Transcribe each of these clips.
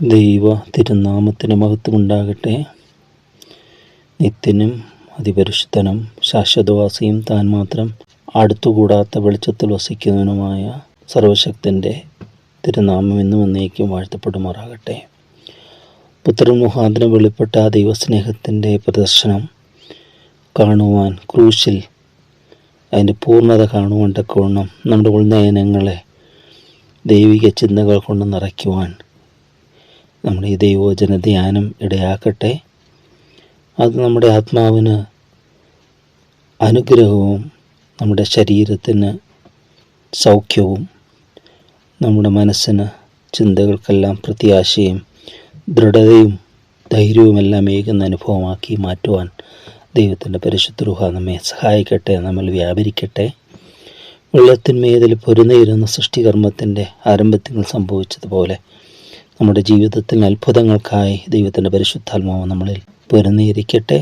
ദൈവ തിരുനാമത്തിന് മഹത്വമുണ്ടാകട്ടെ. നിത്യനും അതിപരിശുദ്ധനും ശാശ്വതവാസിയും താൻ മാത്രം അടുത്തുകൂടാത്ത വെളിച്ചത്തിൽ വസിക്കുന്നവനുമായ സർവശക്തന്റെ തിരുനാമം എന്നും എന്നേക്കും വാഴ്ത്തപ്പെടുമാറാകട്ടെ. പുത്രൻ മുഖാന്തരം വെളിപ്പെട്ട ദൈവസ്നേഹത്തിന്റെ പ്രദർശനം കാണുവാൻ ക്രൂശിൽ അതിന്റെ പൂർണത കാണുവാൻ തക്കവണ്ണം നമ്മുടെ ഉൾനയനങ്ങളെ ദൈവിക ചിന്തകൾ കൊണ്ട് നിറയ്ക്കുവാൻ നമ്മുടെ ഈ ദൈവവചന ധ്യാനം ഇടയാക്കട്ടെ. അത് നമ്മുടെ ആത്മാവിന് അനുഗ്രഹവും നമ്മുടെ ശരീരത്തിന് സൗഖ്യവും നമ്മുടെ മനസ്സിന് ചിന്തകൾക്കെല്ലാം പ്രത്യാശയും ദൃഢതയും ധൈര്യവുമെല്ലാം ഏകുന്ന അനുഭവമാക്കി മാറ്റുവാൻ ദൈവത്തിന്റെ പരിശുദ്ധ നമ്മെ സഹായിക്കട്ടെ നമ്മൾ വ്യാപരിക്കട്ടെ. വെള്ളത്തിന്മേതിൽ പൊരുന്നയിരുന്ന സൃഷ്ടികർമ്മത്തിന്റെ ആരംഭത്തിൽ സംഭവിച്ചതുപോലെ നമ്മുടെ ജീവിതത്തിൽ അത്ഭുതങ്ങൾക്കായി ദൈവത്തിന്റെ പരിശുദ്ധാത്മാവ് നമ്മളിൽ പൊരുന്നിയിരിക്കട്ടെ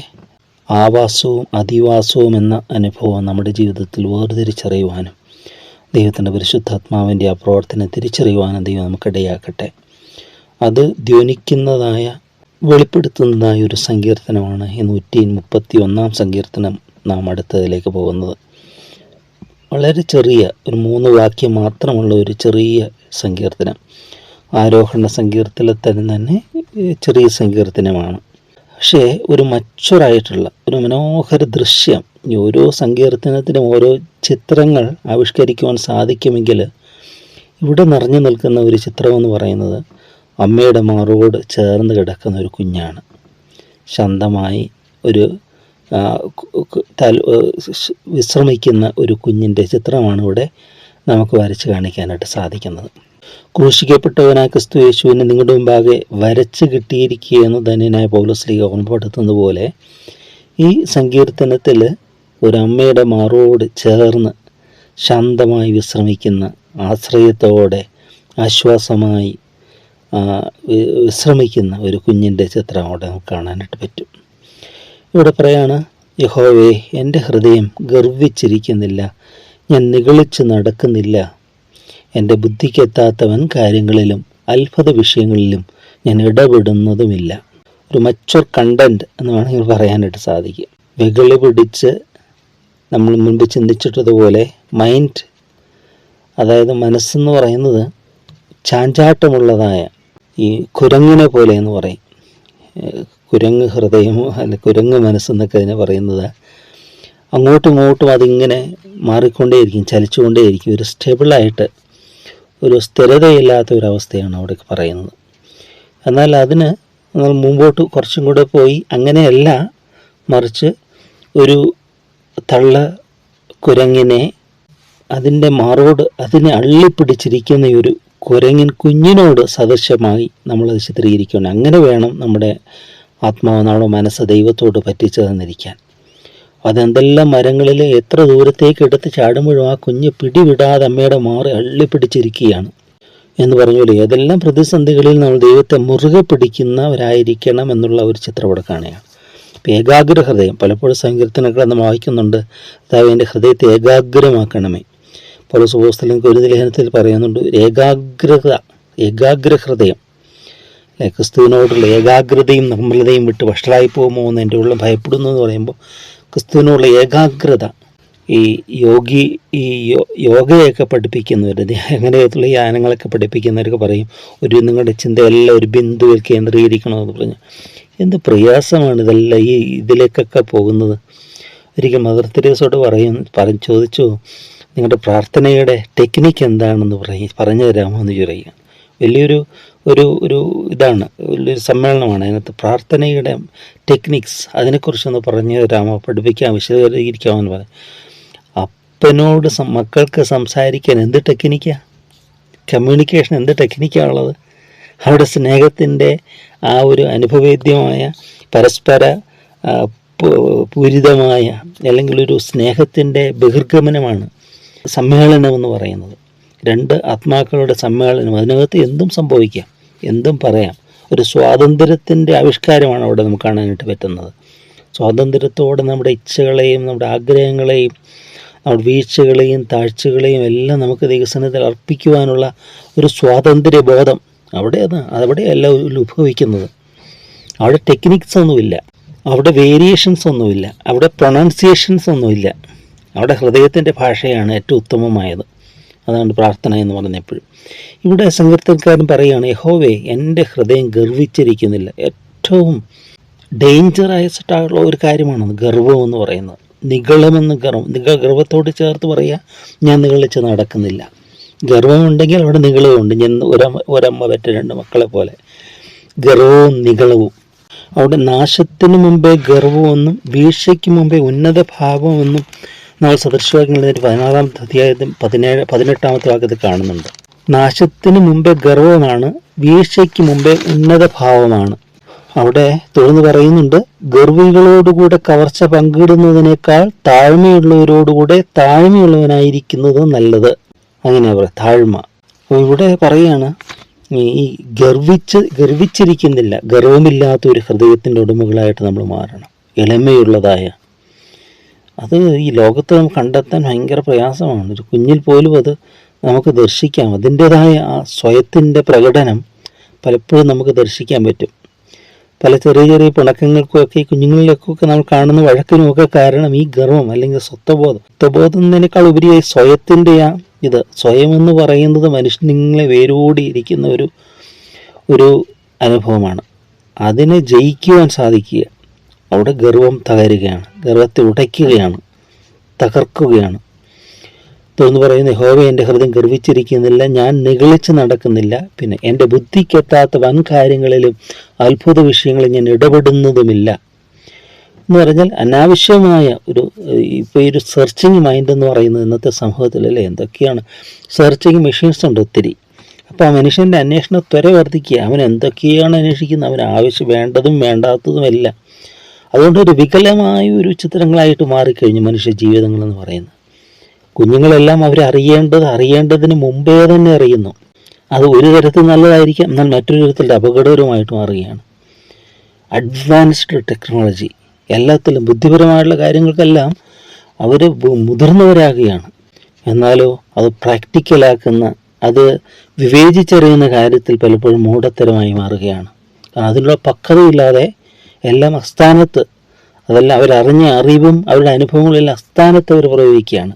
ആവാസവും അതിവാസവും എന്ന അനുഭവം നമ്മുടെ ജീവിതത്തിൽ വേർതിരിച്ചറിയുവാനും ദൈവത്തിന്റെ പരിശുദ്ധാത്മാവിന്റെ ആ പ്രവർത്തനം തിരിച്ചറിയുവാനും ദൈവം നമുക്കിടയാക്കട്ടെ അത് ധ്വനിക്കുന്നതായ വെളിപ്പെടുത്തുന്നതായ ഒരു സങ്കീർത്തനമാണ് ഈ നൂറ്റി മുപ്പത്തി ഒന്നാം സങ്കീർത്തനം നാം അടുത്തതിലേക്ക് പോകുന്നത്. വളരെ ചെറിയ ഒരു മൂന്ന് വാക്യം മാത്രമുള്ള ഒരു ചെറിയ സങ്കീർത്തനം. ആരോഹണ സങ്കീർത്തനത്തിൽ തന്നെ ചെറിയ സങ്കീർത്തനമാണ്. പക്ഷേ ഒരു മച്ചുറായിട്ടുള്ള ഒരു മനോഹര ദൃശ്യം ഈ ഓരോ സങ്കീർത്തനത്തിനും ഓരോ ചിത്രങ്ങൾ ആവിഷ്കരിക്കുവാൻ സാധിക്കുമെങ്കിൽ ഇവിടെ നിറഞ്ഞു നിൽക്കുന്ന ഒരു ചിത്രമെന്ന് പറയുന്നത് അമ്മയുടെ മാറോട് ചേർന്ന് കിടക്കുന്ന ഒരു കുഞ്ഞാണ്. ശാന്തമായി ഒരു വിശ്രമിക്കുന്ന ഒരു കുഞ്ഞിന്റെ ചിത്രമാണ് ഇവിടെ നമുക്ക് വരച്ച് കാണിക്കാനായിട്ട് സാധിക്കുന്നത്. ക്രൂശിക്കപ്പെട്ടവനായ ക്രിസ്തു യേശുവിനെ നിങ്ങളുടെ മുമ്പാകെ വരച്ച് കിട്ടിയിരിക്കുകയെന്ന് ധന്യനായ പൗലസ്ലിക ഓർമ്മപ്പെടുത്തുന്നത് പോലെ ഈ സങ്കീർത്തനത്തിൽ ഒരമ്മയുടെ മാറോട് ചേർന്ന് ശാന്തമായി വിശ്രമിക്കുന്ന ആശ്രയത്തോടെ ആശ്വാസമായി വിശ്രമിക്കുന്ന ഒരു കുഞ്ഞിന്റെ ചിത്രം അവിടെ നമുക്ക് കാണാനായിട്ട് പറ്റും. ഇവിടെ പറയാണ് യഹോവേ എന്റെ ഹൃദയം ഗർവിച്ചിരിക്കുന്നില്ല ഞാൻ നിഗളിച്ച് നടക്കുന്നില്ല എന്റെ ബുദ്ധിക്കെത്താത്തവൻ കാര്യങ്ങളിലും അത്ഭുത വിഷയങ്ങളിലും ഞാൻ ഇടപെടുന്നതുമില്ല. ഒരു മച്ചുർ കണ്ടന്റ് എന്ന് വേണമെങ്കിൽ പറയാനായിട്ട് സാധിക്കും. വെകളി പിടിച്ച് നമ്മൾ മുൻപ് ചിന്തിച്ചിട്ടതുപോലെ മൈൻഡ് അതായത് മനസ്സെന്ന് പറയുന്നത് ചാഞ്ചാട്ടമുള്ളതായ ഈ കുരങ്ങിനെ പോലെ എന്ന് പറയും. കുരങ്ങ് ഹൃദയമോ അല്ല കുരങ്ങ് മനസ്സെന്നൊക്കെ അതിനെ പറയുന്നത്. അങ്ങോട്ടും ഇങ്ങോട്ടും അതിങ്ങനെ മാറിക്കൊണ്ടേയിരിക്കും ചലിച്ചുകൊണ്ടേയിരിക്കും. ഒരു സ്റ്റെബിളായിട്ട് ഒരു സ്ഥിരതയില്ലാത്ത ഒരു അവസ്ഥയാണ് അവിടെ പറയുന്നത്. എന്നാൽ അതിന് നമ്മൾ മുമ്പോട്ട് കുറച്ചും കൂടെ പോയി അങ്ങനെയല്ല മറിച്ച് ഒരു തള്ള കുരങ്ങിനെ അതിന്റെ മാറോട് അതിനെ അള്ളിപ്പിടിച്ചിരിക്കുന്ന ഒരു കുരങ്ങിൻ കുഞ്ഞിനോട് സദൃശമായി നമ്മളത് ചിത്രീകരിക്കണം അങ്ങനെ വേണം നമ്മുടെ ആത്മാവ് നമ്മുടെ മനസ്സ് ദൈവത്തോട് പറ്റിച്ചു തന്നിരിക്കാൻ അതെന്തെല്ലാം മരങ്ങളിൽ എത്ര ദൂരത്തേക്ക് എടുത്ത് ചാടുമ്പോഴും ആ കുഞ്ഞ് പിടിവിടാതെ അമ്മയുടെ മാറി അള്ളിപ്പിടിച്ചിരിക്കുകയാണ്. എന്ന് പറഞ്ഞപോലെ ഏതെല്ലാം പ്രതിസന്ധികളിൽ നമ്മൾ ദൈവത്തെ മുറുകെ പിടിക്കുന്നവരായിരിക്കണം എന്നുള്ള ഒരു ചിത്രം ഇവിടെ കാണുകയാണ് ഏകാഗ്ര ഹൃദയം പലപ്പോഴും സങ്കീർത്തനങ്ങളെ നമ്മൾ വായിക്കുന്നുണ്ട്. അതായത് എന്റെ ഹൃദയത്തെ ഏകാഗ്രമാക്കണമേ. പല സുഹൃത്തുക്കളും ഒരു ലേഖനത്തിൽ പറയുന്നുണ്ട് ഏകാഗ്രത ഏകാഗ്ര ഹൃദയം ക്രിസ്തുവിനോടുള്ള ഏകാഗ്രതയും നിർമ്മലതയും വിട്ട് വഷളായി പോകുമോ എന്ന് എന്റെ ഉള്ളിൽ ഭയപ്പെടുന്നു എന്ന് പറയുമ്പോൾ ക്രിസ്തുവിനോടുള്ള ഏകാഗ്രത ഈ യോഗി ഈ യോഗയൊക്കെ പഠിപ്പിക്കുന്നവർ ഈ ആനങ്ങളൊക്കെ പഠിപ്പിക്കുന്നവരൊക്കെ പറയും ഒരു നിങ്ങളുടെ ചിന്തയെല്ലാം ഒരു ബിന്ദുവിൽ കേന്ദ്രീകരിക്കണമെന്ന് പറഞ്ഞു. എന്ത് പ്രയാസമാണ് ഇതെല്ലാം ഈ ഇതിലേക്കൊക്കെ പോകുന്നത്. ഒരിക്കൽ മദർ തെരേസോട് പറയും പറഞ്ഞ് ചോദിച്ചു നിങ്ങളുടെ പ്രാർത്ഥനയുടെ ടെക്നിക്ക് എന്താണെന്ന് പറയും പറഞ്ഞു തരാമോ എന്ന് ചോദിക്കുക വലിയൊരു ഒരു ഒരു ഇതാണ് വലിയൊരു സമ്മേളനമാണ്. അതിനകത്ത് പ്രാർത്ഥനയുടെ ടെക്നിക്സ് അതിനെക്കുറിച്ചൊന്ന് പറഞ്ഞു തരാമോ പഠിപ്പിക്കാൻ വിശദീകരിക്കാമെന്ന് പറയും അപ്പനോട് മക്കൾക്ക് സംസാരിക്കാൻ എന്ത് ടെക്നിക്കാ കമ്മ്യൂണിക്കേഷൻ എന്ത് ടെക്നിക്കാണ് ഉള്ളത്? അവിടെ സ്നേഹത്തിന്റെ ആ ഒരു അനുഭവേദ്യമായ പരസ്പര പൂരിതമായ അല്ലെങ്കിൽ ഒരു സ്നേഹത്തിന്റെ ബഹിർഗമനമാണ് സമ്മേളനം എന്ന് പറയുന്നത്. രണ്ട് ആത്മാക്കളുടെ സമ്മേളനം അതിനകത്ത് എന്തും സംഭവിക്കാം എന്തും പറയാം. ഒരു സ്വാതന്ത്ര്യത്തിന്റെ ആവിഷ്കാരമാണ് അവിടെ നമുക്ക് കാണാനായിട്ട് പറ്റുന്നത്. സ്വാതന്ത്ര്യത്തോടെ നമ്മുടെ ഇച്ഛകളെയും നമ്മുടെ ആഗ്രഹങ്ങളെയും നമ്മുടെ വീഴ്ചകളെയും താഴ്ചകളെയും എല്ലാം നമുക്ക് വികസനത്തിൽ അർപ്പിക്കുവാനുള്ള ഒരു സ്വാതന്ത്ര്യ ബോധം അവിടെ അത് അവിടെയല്ല ഉത്ഭവിക്കുന്നത്. അവിടെ ടെക്നിക്സ് ഒന്നുമില്ല. അവിടെ വേരിയേഷൻസ് ഒന്നുമില്ല. അവിടെ പ്രൊണൗൺസിയേഷൻസ് ഒന്നുമില്ല. അവിടെ ഹൃദയത്തിന്റെ ഭാഷയാണ് ഏറ്റവും ഉത്തമമായത്. അതാണ് പ്രാർത്ഥന എന്ന് പറഞ്ഞപ്പോഴും ഇവിടെ സങ്കീർത്തനക്കാരൻ പറയുകയാണ് യഹോവേ എന്റെ ഹൃദയം ഗർവിച്ചിരിക്കുന്നില്ല. ഏറ്റവും ഡേഞ്ചറായിട്ടുള്ള ഒരു കാര്യമാണ് ഗർവം എന്ന് പറയുന്നത്. നികളമെന്ന് ഗർവം നിക ഗർവത്തോട് ചേർത്ത് പറയുക ഞാൻ നികളിച്ച് നടക്കുന്നില്ല. ഗർവമുണ്ടെങ്കിൽ അവിടെ നിഗളവുമുണ്ട് ഞാൻ ഒരമ്മ ഒരമ്മ പറ്റ രണ്ട് മക്കളെ പോലെ. ഗർവവും നിഗളവും. അവിടെ നാശത്തിന് മുമ്പേ ഗർവമൊന്നും വീഴ്ചയ്ക്ക് മുമ്പേ ഉന്നത ഭാവമെന്നും നമ്മൾ സദൃശവാക്യങ്ങളിൽ പതിനാറാമത്തെ അധ്യായത്തിൽ പതിനേഴ് പതിനെട്ടാമത്തെ വാക്യത്തിൽ കാണുന്നുണ്ട്. നാശത്തിന് മുമ്പേ ഗർവമാണ് വീഴ്ചയ്ക്ക് മുമ്പേ ഉന്നത ഭാവമാണ് അവിടെ തുറന്നു പറയുന്നുണ്ട് ഗർവികളോടുകൂടെ കവർച്ച പങ്കിടുന്നതിനേക്കാൾ താഴ്മയുള്ളവരോടുകൂടെ താഴ്മയുള്ളവനായിരിക്കുന്നത് നല്ലത്. അങ്ങനെയാ പറയാം താഴ്മ. അപ്പോൾ ഇവിടെ പറയാണ് ഈ ഗർവിച്ച് ഗർവിച്ചിരിക്കുന്നില്ല ഗർവമില്ലാത്ത ഒരു ഹൃദയത്തിന്റെ ഉടമകളായിട്ട് നമ്മൾ മാറണം. എളിമയുള്ളതായ അത് ഈ ലോകത്ത് നമുക്ക് കണ്ടെത്താൻ ഭയങ്കര പ്രയാസമാണ്. ഒരു കുഞ്ഞിൽ പോലും അത് നമുക്ക് ദർശിക്കാം. അതിന്റെതായ ആ സ്വയത്തിന്റെ പ്രകടനം പലപ്പോഴും നമുക്ക് ദർശിക്കാൻ പറ്റും. പല ചെറിയ ചെറിയ പിണക്കങ്ങൾക്കുമൊക്കെ ഈ കുഞ്ഞുങ്ങളിലൊക്കെ നമ്മൾ കാണുന്ന വഴക്കിനുമൊക്കെ കാരണം ഈ ഗർവം അല്ലെങ്കിൽ സ്വത്വബോധം. സ്വത്വബോധം എന്നതിനേക്കാൾ ഉപരിയായി സ്വയത്തിന്റെ ആ ഇത് സ്വയം എന്ന് പറയുന്നത് മനുഷ്യനിങ്ങളെ വേരോടിയിരിക്കുന്ന ഒരു ഒരു അനുഭവമാണ്. അതിനെ ജയിക്കുവാൻ സാധിക്കുക. അവിടെ ഗർവം തകരുകയാണ് ഗർവത്തെ ഉടയ്ക്കുകയാണ് തകർക്കുകയാണ്. തോന്നു പറയുന്ന ഹോവ എന്റെ ഹൃദയം ഗർവിച്ചിരിക്കുന്നില്ല ഞാൻ നിഗളിച്ച് നടക്കുന്നില്ല. പിന്നെ എന്റെ ബുദ്ധിക്കെത്താത്ത വൻ കാര്യങ്ങളിലും അത്ഭുത വിഷയങ്ങളിൽ ഞാൻ ഇടപെടുന്നതുമില്ല. എന്ന് പറഞ്ഞാൽ അനാവശ്യമായ ഒരു ഇപ്പോൾ ഈ ഒരു സെർച്ചിങ് മൈൻഡ് എന്ന് പറയുന്നത് ഇന്നത്തെ സമൂഹത്തിൽ അല്ലേ? എന്തൊക്കെയാണ്? സെർച്ചിങ് മെഷീൻസ് ഉണ്ട് ഒത്തിരി. അപ്പോൾ ആ മനുഷ്യന്റെ അന്വേഷണ ത്വര വർദ്ധിക്കുക അവൻ എന്തൊക്കെയാണ് അന്വേഷിക്കുന്നത്? അവൻ ആവശ്യം വേണ്ടതും വേണ്ടാത്തതും എല്ലാം അതുകൊണ്ട് ഒരു വികലമായ ഒരു ചിത്രങ്ങളായിട്ട് മാറിക്കഴിഞ്ഞു മനുഷ്യ ജീവിതങ്ങളെന്ന് പറയുന്നത്. കുഞ്ഞുങ്ങളെല്ലാം അവർ അറിയേണ്ടത് അറിയേണ്ടതിന് മുമ്പേ തന്നെ അറിയുന്നു. അത് ഒരു തരത്തിൽ നല്ലതായിരിക്കാം എന്നാൽ മറ്റൊരു തരത്തിൽ അപകടകരമായിട്ട് മാറുകയാണ്. അഡ്വാൻസ്ഡ് ടെക്നോളജി എല്ലാത്തിലും ബുദ്ധിപരമായിട്ടുള്ള കാര്യങ്ങൾക്കെല്ലാം അവർ മുതിർന്നവരാകുകയാണ്. എന്നാലോ അത് പ്രാക്ടിക്കലാക്കുന്ന അത് വിവേചിച്ചറിയുന്ന കാര്യത്തിൽ പലപ്പോഴും മൂഢത്തരമായി മാറുകയാണ്. അതിനുള്ള പക്വതയില്ലാതെ എല്ലാം അസ്ഥാനത്ത് അതെല്ലാം അവരറിഞ്ഞ അറിവും അവരുടെ അനുഭവങ്ങളെല്ലാം അസ്ഥാനത്ത് അവർ പ്രയോഗിക്കുകയാണ്.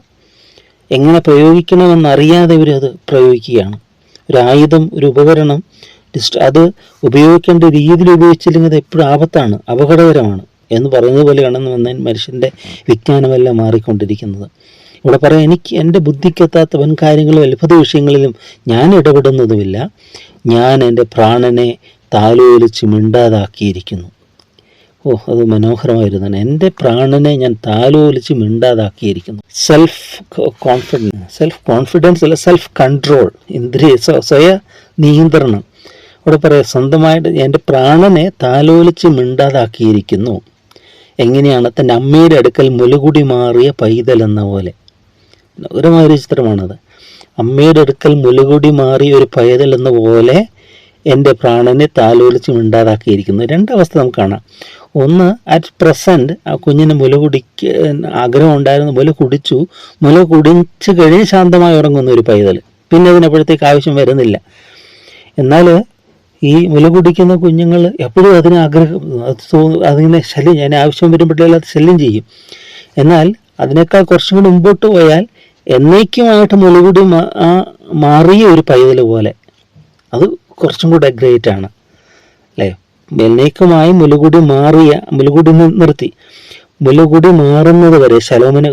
എങ്ങനെ പ്രയോഗിക്കണമെന്നറിയാതെ അത് പ്രയോഗിക്കുകയാണ്. ഒരു ആയുധം ഒരു ഉപകരണം ഡിസ്റ്റ് അത് ഉപയോഗിക്കേണ്ട രീതിയിൽ ഉപയോഗിച്ചില്ലെങ്കിൽ അത് എപ്പോഴും ആപത്താണ് അപകടകരമാണ് എന്ന് പറയുന്നത് പോലെയാണെന്ന് വന്നാൽ മനുഷ്യന്റെ വിജ്ഞാനമെല്ലാം മാറിക്കൊണ്ടിരിക്കുന്നത്. ഇവിടെ പറയാം എനിക്ക് എന്റെ ബുദ്ധിക്കെത്താത്ത വൻ കാര്യങ്ങളും അത്ഭുത വിഷയങ്ങളിലും ഞാൻ ഇടപെടുന്നതുമില്ല. ഞാൻ എന്റെ പ്രാണനെ താലോലിച്ച് മിണ്ടാതാക്കിയിരിക്കുന്നു. ഓ അത് മനോഹരമായിരുന്നു. എന്റെ പ്രാണനെ ഞാൻ താലോലിച്ച് മിണ്ടാതാക്കിയിരിക്കുന്നു. സെൽഫ് കോൺഫിഡൻസ് സെൽഫ് കോൺഫിഡൻസ് അല്ല സെൽഫ് കൺട്രോൾ ഇന്ദ്രിയ സ്വയ നിയന്ത്രണം. അവിടെ പറയാം സ്വന്തമായിട്ട് എന്റെ പ്രാണനെ താലോലിച്ച് മിണ്ടാതാക്കിയിരിക്കുന്നു. എങ്ങനെയാണ് തന്റെ അമ്മയുടെ അടുക്കൽ മുലുകുടി മാറിയ പൈതൽ എന്ന പോലെ. മനോഹരമായൊരു ചിത്രമാണത്. അമ്മയുടെ അടുക്കൽ മുലുകുടി മാറിയ ഒരു പൈതൽ എന്ന പോലെ എന്റെ പ്രാണനെ താലോലിച്ച് മിണ്ടാതാക്കിയിരിക്കുന്നു. രണ്ടവസ്ഥ നമുക്ക് കാണാം. ഒന്ന് അറ്റ് പ്രസന്റ് ആ കുഞ്ഞിന് മുല കുടിക്ക് ആഗ്രഹം ഉണ്ടായിരുന്നു മുല കുടിച്ചു. മുല കുടിച്ച് കഴിഞ്ഞ് ശാന്തമായി ഉറങ്ങുന്ന ഒരു പൈതൽ. പിന്നെ അതിനപ്പോഴത്തേക്ക് ആവശ്യം വരുന്നില്ല. എന്നാൽ ഈ മുല കുടിക്കുന്ന കുഞ്ഞുങ്ങൾ എപ്പോഴും അതിന് ആഗ്രഹം അത് അതിനെ ശല്യം ഞാൻ ആവശ്യം വരുമ്പോഴേ അത് ശല്യം ചെയ്യും. എന്നാൽ അതിനേക്കാൾ കുറച്ചും കൂടി മുമ്പോട്ട് പോയാൽ എന്നേക്കുമായിട്ട് മുലകുടി മാറിയ ഒരു പൈതൽ പോലെ. അത് കുറച്ചും കൂടെ ഗ്രേറ്റ് ആണ്. അല്ലേ? എന്നേക്കുമായി മുലുകുടി മാറിയ മുലുകുടി നിർത്തി. മുലുകുടി മാറുന്നത് വരെ ശലോമിനെ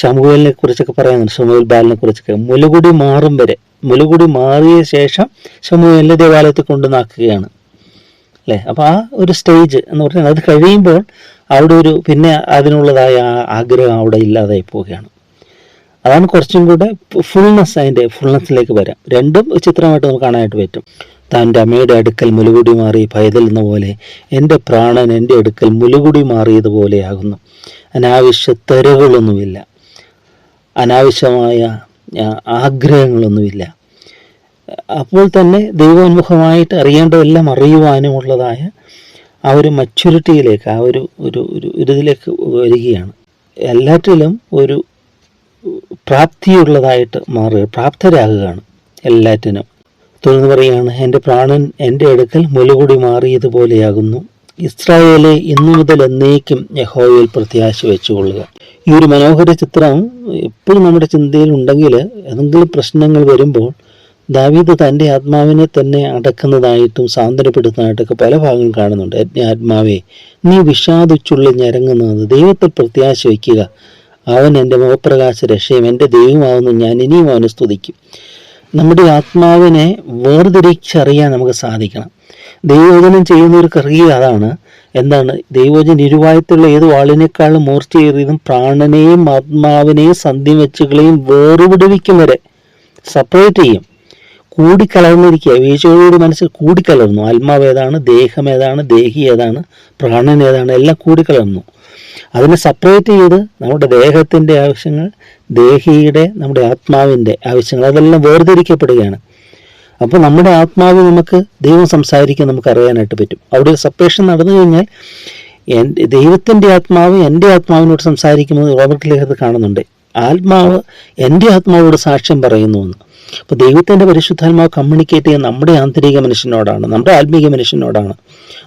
ശമുവേലിനെ കുറിച്ചൊക്കെ പറയുന്നുണ്ട് ശമുവേൽ ബാലിനെ കുറിച്ചൊക്കെ. മുലുകുടി മാറും വരെ മുലുകുടി മാറിയ ശേഷം ശമുവേലിനെ ദേവാലയത്തിൽ കൊണ്ടുനാക്കുകയാണ് അല്ലേ? അപ്പോൾ ആ ഒരു സ്റ്റേജ് എന്ന് പറഞ്ഞാൽ അത് കഴിയുമ്പോൾ അവിടെ ഒരു പിന്നെ അതിനുള്ളതായ ആഗ്രഹം അവിടെ ഇല്ലാതായി പോവുകയാണ്. അതാണ് കുറച്ചും കൂടെ ഫുൾനെസ് അതിന്റെ ഫുൾനെസ്സിലേക്ക് വരാം. രണ്ടും ചിത്രമായിട്ട് നമുക്ക് കാണാനായിട്ട് പറ്റും. തന്റെ അമ്മയുടെ അടുക്കൽ മുലുകുടി മാറി പൈതലുന്ന പോലെ എന്റെ പ്രാണൻ എന്റെ അടുക്കൽ മുലുകുടി മാറിയതുപോലെയാകുന്നു അനാവശ്യ തെരകളൊന്നുമില്ല. അനാവശ്യമായ ആഗ്രഹങ്ങളൊന്നുമില്ല. അപ്പോൾ തന്നെ ദൈവോന്മുഖമായിട്ട് അറിയേണ്ടതെല്ലാം അറിയുവാനുമുള്ളതായ ആ ഒരു മച്യൂരിറ്റിയിലേക്ക് ആ ഒരു ഒരു ഒരു ഇതിലേക്ക് വരികയാണ്. എല്ലാറ്റിലും ഒരു പ്രാപ്തിയുള്ളതായിട്ട് മാറുക പ്രാപ്തരാകുകയാണ് എല്ലാറ്റിനും. തുടർന്ന് പറയുകയാണ് എന്റെ പ്രാണൻ എന്റെ അടുക്കൽ മുലകുടി മാറിയതുപോലെയാകുന്നു. ഇസ്രായേലെ ഇന്നു മുതൽ എന്നേക്കും യഹോയിൽ പ്രത്യാശ വെച്ചുകൊള്ളുക. ഈ ഒരു മനോഹര ചിത്രം എപ്പോഴും നമ്മുടെ ചിന്തയിൽ ഉണ്ടെങ്കിൽ എന്തെങ്കിലും പ്രശ്നങ്ങൾ വരുമ്പോൾ ദാവീദ് തന്റെ ആത്മാവിനെ തന്നെ അടക്കുന്നതായിട്ടും സാന്ത്വനപ്പെടുത്തുന്നതായിട്ടൊക്കെ പല ഭാഗങ്ങളും കാണുന്നുണ്ട്. ആത്മാവേ നീ വിഷാദിച്ചുള്ളിൽ ഞരങ്ങുന്നത് ദൈവത്തിൽ പ്രത്യാശ വയ്ക്കുക. അവൻ എന്റെ മുഖപ്രകാശ രക്ഷയും എന്റെ ദൈവമാവുന്നു ഞാൻ ഇനിയും അവനെ സ്തുതിക്കും. നമ്മുടെ ആത്മാവിനെ വേർതിരിച്ചറിയാൻ നമുക്ക് സാധിക്കണം. ദൈവോചനം ചെയ്യുന്നവർക്ക് അറിയുക അതാണ്. എന്താണ്? ദൈവോചന ഇരുവായത്തുള്ള ഏത് വാളിനേക്കാളും മൂർച്ചയേറിയതും പ്രാണനെയും ആത്മാവിനെയും സന്ധിവെച്ചുകളെയും വേർപിടിവിക്കും വരെ സെപ്പറേറ്റ് ചെയ്യും. കൂടിക്കലർന്നിരിക്കുക വീഴ്ചയോടുകൂടി മനസ്സിൽ കൂടിക്കലർന്നു. ആത്മാവ് ഏതാണ്? ദേഹം ഏതാണ്? ദേഹി ഏതാണ്? പ്രാണൻ ഏതാണ്? എല്ലാം കൂടിക്കലർന്നു. അതിനെ സെപ്പറേറ്റ് ചെയ്ത് നമ്മുടെ ദേഹത്തിന്റെ ആവശ്യങ്ങൾ ദേഹിയുടെ നമ്മുടെ ആത്മാവിന്റെ ആവശ്യങ്ങൾ അതെല്ലാം വേർതിരിക്കപ്പെടുകയാണ്. അപ്പോൾ നമ്മുടെ ആത്മാവ് നമുക്ക് ദൈവം സംസാരിക്കാൻ നമുക്ക് അറിയാനായിട്ട് പറ്റും. അവിടെ ഒരു സെപ്പറേഷൻ നടന്നു കഴിഞ്ഞാൽ എന്റെ ദൈവത്തിന്റെ ആത്മാവ് എന്റെ ആത്മാവിനോട് സംസാരിക്കുന്നത് റോബർട്ട് ലേഖത്ത് കാണുന്നുണ്ട്. ആത്മാവ് എന്റെ ആത്മാവോട് സാക്ഷ്യം പറയുന്നു എന്ന്. അപ്പോൾ ദൈവത്തിന്റെ പരിശുദ്ധാത്മാവ് കമ്മ്യൂണിക്കേറ്റ് ചെയ്യുന്ന നമ്മുടെ ആന്തരിക മനുഷ്യനോടാണ് നമ്മുടെ ആത്മീക മനുഷ്യനോടാണ്.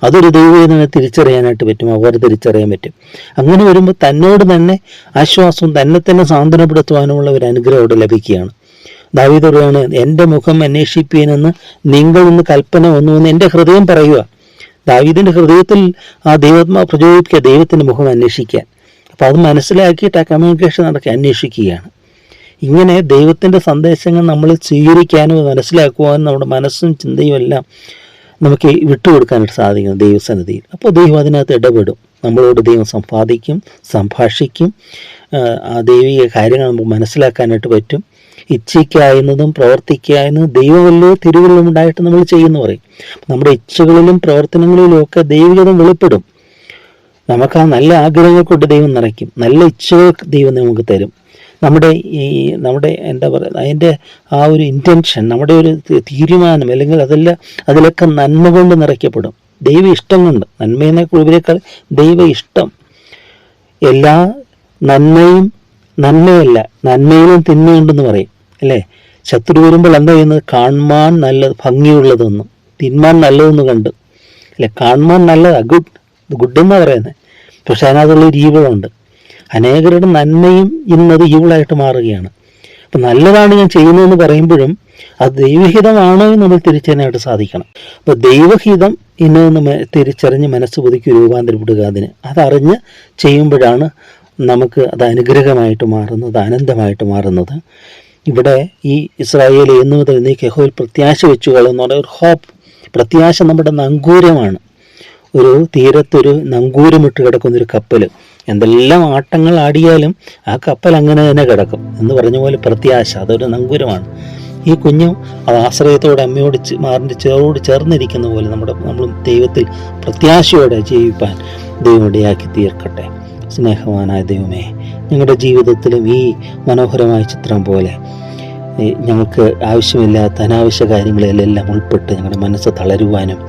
അതൊരു ദൈവവേദന തിരിച്ചറിയാനായിട്ട് പറ്റും അവർ തിരിച്ചറിയാൻ പറ്റും. അങ്ങനെ വരുമ്പോൾ തന്നോട് തന്നെ ആശ്വാസവും തന്നെ തന്നെ സാന്ത്വനപ്പെടുത്തുവാനുമുള്ള ഒരു അനുഗ്രഹം അവിടെ ലഭിക്കുകയാണ്. ദാവീദ് പറയുകയാണ് എന്റെ മുഖം അന്വേഷിപ്പീനെന്ന് നിങ്ങൾ ഒന്ന് കൽപ്പന വന്നുവെന്ന് എന്റെ ഹൃദയം പറയുക ദാവീദിന്റെ ഹൃദയത്തിൽ ആ ദൈവാത്മാ പ്രചോദിപ്പിക്കുക ദൈവത്തിന്റെ മുഖം അന്വേഷിക്കാൻ. അപ്പോൾ അത് മനസ്സിലാക്കിയിട്ട് ആ കമ്മ്യൂണിക്കേഷൻ നടക്കി അന്വേഷിക്കുകയാണ്. ഇങ്ങനെ ദൈവത്തിന്റെ സന്ദേശങ്ങൾ നമ്മൾ സ്വീകരിക്കാനും മനസ്സിലാക്കുവാനും നമ്മുടെ മനസ്സും ചിന്തയും എല്ലാം നമുക്ക് വിട്ടുകൊടുക്കാനായിട്ട് സാധിക്കും ദൈവസന്നിധിയിൽ. അപ്പോൾ ദൈവം അതിനകത്ത് ഇടപെടും. നമ്മളോട് ദൈവം സംവാദിക്കും സംഭാഷിക്കും. ആ ദൈവിക കാര്യങ്ങൾ നമുക്ക് മനസ്സിലാക്കാനായിട്ട് പറ്റും. ഇച്ഛയ്ക്കായുന്നതും പ്രവർത്തിക്കായുന്നതും ദൈവമല്ലോ തിരുവിലും ഉണ്ടായിട്ട് നമ്മൾ ചെയ്യുന്നു പറയും. നമ്മുടെ ഇച്ഛകളിലും പ്രവർത്തനങ്ങളിലും ഒക്കെ ദൈവികതം വെളിപ്പെടും. നമുക്ക് ആ നല്ല ആഗ്രഹങ്ങൾ കൊണ്ട് ദൈവം നിറയ്ക്കും. നല്ല ഇച്ഛകൾ ദൈവം നമുക്ക് തരും. നമ്മുടെ ഈ നമ്മുടെ എന്താ പറയുക അതിന്റെ ആ ഒരു ഇന്റൻഷൻ നമ്മുടെ ഒരു തീരുമാനം അല്ലെങ്കിൽ അതെല്ലാം അതിലൊക്കെ നന്മ കൊണ്ട് നിറയ്ക്കപ്പെടും. ദൈവ ഇഷ്ടം കൊണ്ട് നന്മയെന്നെ ഉപരിയേക്കാൾ ദൈവ ഇഷ്ടം. എല്ലാ നന്മയും നന്മയല്ല നന്മയിലും തിന്മയുണ്ടെന്ന് പറയും അല്ലേ? ശത്രു വരുമ്പോൾ എന്താ ചെയ്യുന്നത്? കാണുവാൻ നല്ലത് ഭംഗിയുള്ളതൊന്നും തിന്മാൻ നല്ലതെന്ന് കണ്ട്. അല്ലെ? കാണുവാൻ നല്ലതാണ് ഗുഡ് ഗുഡ് എന്നാണ് പറയുന്നത് പക്ഷെ അതിനകത്തുള്ള ഈവിളുണ്ട് അനേകരുടെ നന്മയും ഇന്നത് ഈവിളായിട്ട് മാറുകയാണ്. അപ്പം നല്ലതാണ് ഞാൻ ചെയ്യുന്നതെന്ന് പറയുമ്പോഴും അത് ദൈവഹിതമാണോ എന്ന് നമ്മൾ തിരിച്ചറിയാനായിട്ട് സാധിക്കണം. അപ്പോൾ ദൈവഹിതം ഇന്നതെന്ന് തിരിച്ചറിഞ്ഞ് മനസ്സ് പുതുക്കി രൂപാന്തരപ്പെടുക അതിന്. അതറിഞ്ഞ് ചെയ്യുമ്പോഴാണ് നമുക്ക് അത് അനുഗ്രഹമായിട്ട് മാറുന്നത് ആനന്ദമായിട്ട് മാറുന്നത്. ഇവിടെ ഈ ഇസ്രായേൽ എന്ന് മുതൽ നീ കെഹോയിൽ പ്രത്യാശ വെച്ചു എന്ന് പറഞ്ഞ ഒരു ഹോപ്പ് പ്രത്യാശ നമ്മുടെ നങ്കൂരമാണ്. ഒരു തീരത്തൊരു നങ്കൂരമിട്ട് കിടക്കുന്നൊരു കപ്പൽ എന്തെല്ലാം ആട്ടങ്ങൾ ആടിയാലും ആ കപ്പൽ അങ്ങനെ തന്നെ കിടക്കും എന്ന് പറഞ്ഞ പോലെ പ്രത്യാശ അതൊരു നങ്കൂരമാണ്. ഈ കുഞ്ഞു ആശ്രയത്തോടെ അമ്മയോട് മാറിന്റെ ചേറോട് ചേർന്നിരിക്കുന്ന പോലെ നമ്മുടെ നമ്മൾ ദൈവത്തിൽ പ്രത്യാശയോടെ ജീവിപ്പാൻ ദൈവം ഇടയാക്കി തീർക്കട്ടെ. സ്നേഹവാനായ ദൈവമേ ഞങ്ങളുടെ ജീവിതത്തിലും ഈ മനോഹരമായ ചിത്രം പോലെ ഞങ്ങൾക്ക് ആവശ്യമില്ലാത്ത അനാവശ്യ കാര്യങ്ങളിലെല്ലാം ഉൾപ്പെട്ട് ഞങ്ങളുടെ മനസ്സ് തളരുവാനും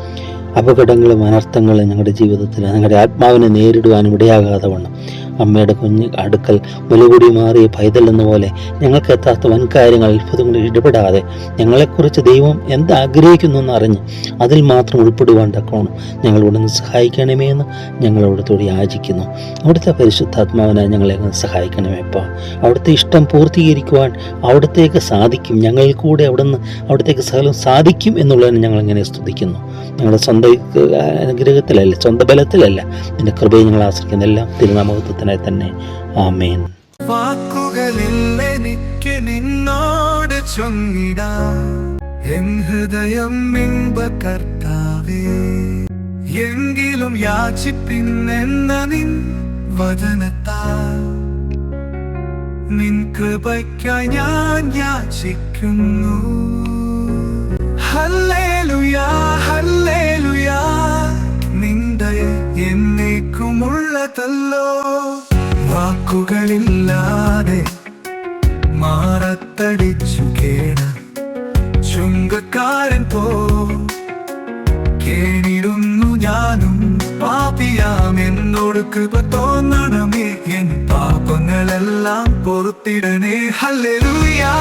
അപകടങ്ങളും അനർത്ഥങ്ങളും ഞങ്ങളുടെ ജീവിതത്തിൽ ഞങ്ങളുടെ ആത്മാവിനെ നേരിടുവാനും ഇടയാകാതെ വണ്ണം അമ്മയുടെ കുഞ്ഞ് അടുക്കൽ മുലകുടി മാറിയ പൈതൽ എന്ന പോലെ ഞങ്ങൾക്ക് എത്താത്ത വൻ കാര്യങ്ങൾ അത്ഭുതങ്ങളിൽ ഇടപെടാതെ ഞങ്ങളെക്കുറിച്ച് ദൈവം എന്താഗ്രഹിക്കുന്നു എന്ന് അറിഞ്ഞ് അതിൽ മാത്രം ഉൾപ്പെടുവാൻ തക്കോണം ഞങ്ങളോട് നിന്ന് സഹായിക്കണമേ എന്ന് ഞങ്ങളോടത്തോട് യാചിക്കുന്നു. അവിടുത്തെ പരിശുദ്ധാത്മാവിനായി ഞങ്ങളെ സഹായിക്കണമേ അപ്പോൾ അവിടുത്തെ ഇഷ്ടം പൂർത്തീകരിക്കുവാൻ അവിടത്തേക്ക് സാധിക്കും. ഞങ്ങളിൽ കൂടെ അവിടുന്ന് അവിടത്തേക്ക് സകലം സാധിക്കും എന്നുള്ളതിന് ഞങ്ങൾ ഇങ്ങനെ സ്തുതിക്കുന്നു. ഞങ്ങളുടെ സ്വന്തം അനുഗ്രഹത്തിലല്ല സ്വന്തം ബലത്തിലല്ല നിന്റെ കൃപയെ ഞങ്ങൾ ആശ്രയിക്കുന്ന എല്ലാം തിരുനാമകത്വത്തിന് പോലെ തന്നെ. ആമേൻ. വാക്കുകളിൽ എനിക്ക് നിന്നോട് എൻ ഹൃദയം എങ്കിലും യാചിപ്പിന്നെന്ന നിൻ വചനത്താ. നിൻ കൃപയ്ക്ക ഞാൻ യാചിക്കുന്നു. Hallelujah hallelujah. നിന്റെ എന്നേക്കുമുള്ളതല്ലോ. വാക്കുകളില്ലാതെ മാറത്തടിച്ചു കേണ ചുങ്കക്കാരൻ പോ. കേണിരുന്നു ഞാനും പാപിയാം എന്നോട് കൃപ തോന്നണമേ. എൻ പാപങ്ങളെല്ലാം പൊറുത്തിടണേ. ഹല്ലേലൂയാ.